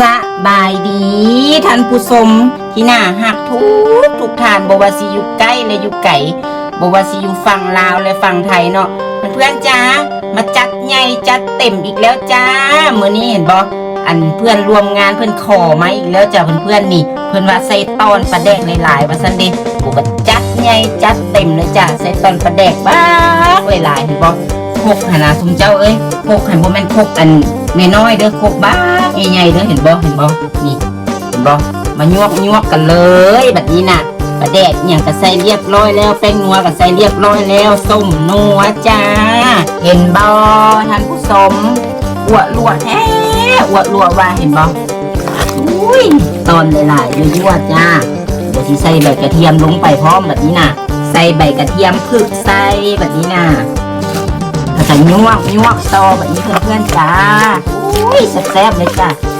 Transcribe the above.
สบายดีท่านผู้ชมที่น่าหักทุกทุกท่านบว่าสิอยู่ใกล้และอยู่ไกลบว่าสิอยู่ฝั่งลาวและฝั่งไทยเนาะเพื่อนจ้ามาจัดใหญ่จัดเต็มอีกแล้วจ้าเมื้อนี้เห็นบ่อันเพื่อนรวมงานเพื่อนขอมาอีกแล้วจ้าเพื่อนๆนี่ เพื่อนว่าใส่ตอนปลาแดกหลายๆว่าซั่นเด้กูก็จัดใหญ่จัดเต็มเลยจ้าใส่ตอนปลาแดกบ้ากหลายๆเห็นบ่พกหนาสมเจ้าเอ้ยพกให้บ่แม่นพกอันน้อยๆเด้อพกบ้า ใหญ่ๆเด้อเห็นบ่เห็นบ่นี่เห็นบ่มายวกยวกกันเลยแบบนี้น่ะปลาแดกอย่างก็ใส่เรียบร้อยแล้วแป้งนัวก็ใส่เรียบร้อยแล้วส้มนัวจ้า เห็นบ่ท่านผู้ชมอวดลวดแท้อวดลวดว่าเห็นบ่อุ้ยตอนหลายๆยั่วๆจ้าเดี๋ยวสิใส่ใบกระเทียมลงไปพร้อมแบบนี้น่ะ ใส่ใบกระเทียมผึกใส่แบบนี้น่ะถ้าใส่ยวกยวกต่อแบบนี้เพื่อนๆจ้า อุ้ยแซ่บๆเลยจ้ะ